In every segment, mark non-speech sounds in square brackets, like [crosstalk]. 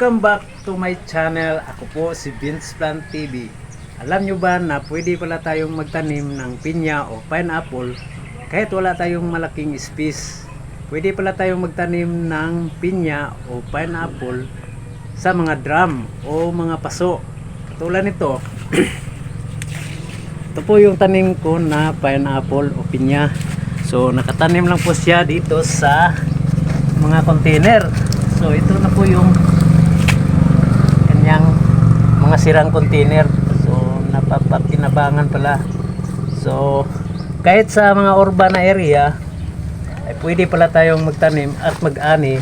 Welcome back to my channel. Ako po si Vince Plant TV. Alam nyo ba na pwede pala tayong magtanim ng pinya o pineapple kahit wala tayong malaking space. Pwede pala tayong magtanim ng pinya o pineapple sa mga drum o mga paso. Katulad nito, [clears throat] ito po yung tanim ko na pineapple o pinya. So nakatanim lang po siya dito sa mga container. So ito na po yung mga sirang container. So napapakinabangan pala. So kahit sa mga urban area ay pwede pala tayong magtanim at mag-ani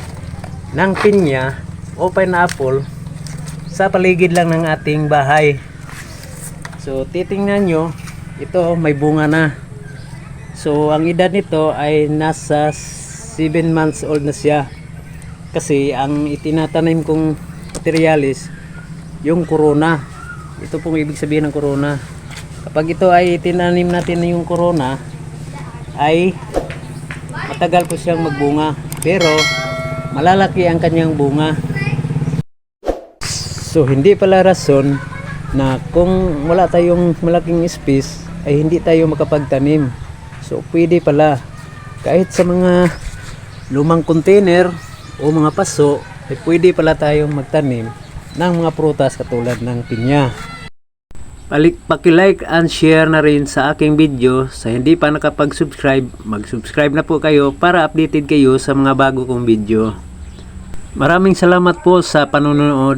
ng pinya o pineapple sa paligid lang ng ating bahay. So titingnan nyo, ito may bunga na. So ang edad nito ay nasa 7 months old na siya. Kasi ang itinatanim kong materialis yung corona. Ito pong ibig sabihin ng corona. Kapag ito ay itinanim natin na yung corona ay matagal po siyang magbunga. Pero malalaki ang kanyang bunga. So hindi pala rason na kung wala tayong malaking space ay hindi tayo makapagtanim. So pwede pala kahit sa mga lumang container o mga paso ay pwede pala tayong magtanim ng mga prutas katulad ng pinya. Palik, paki-like and share na rin sa aking video. Sa hindi pa nakapag-subscribe, mag-subscribe na po kayo para updated kayo sa mga bago kong video. Maraming salamat po sa panonood.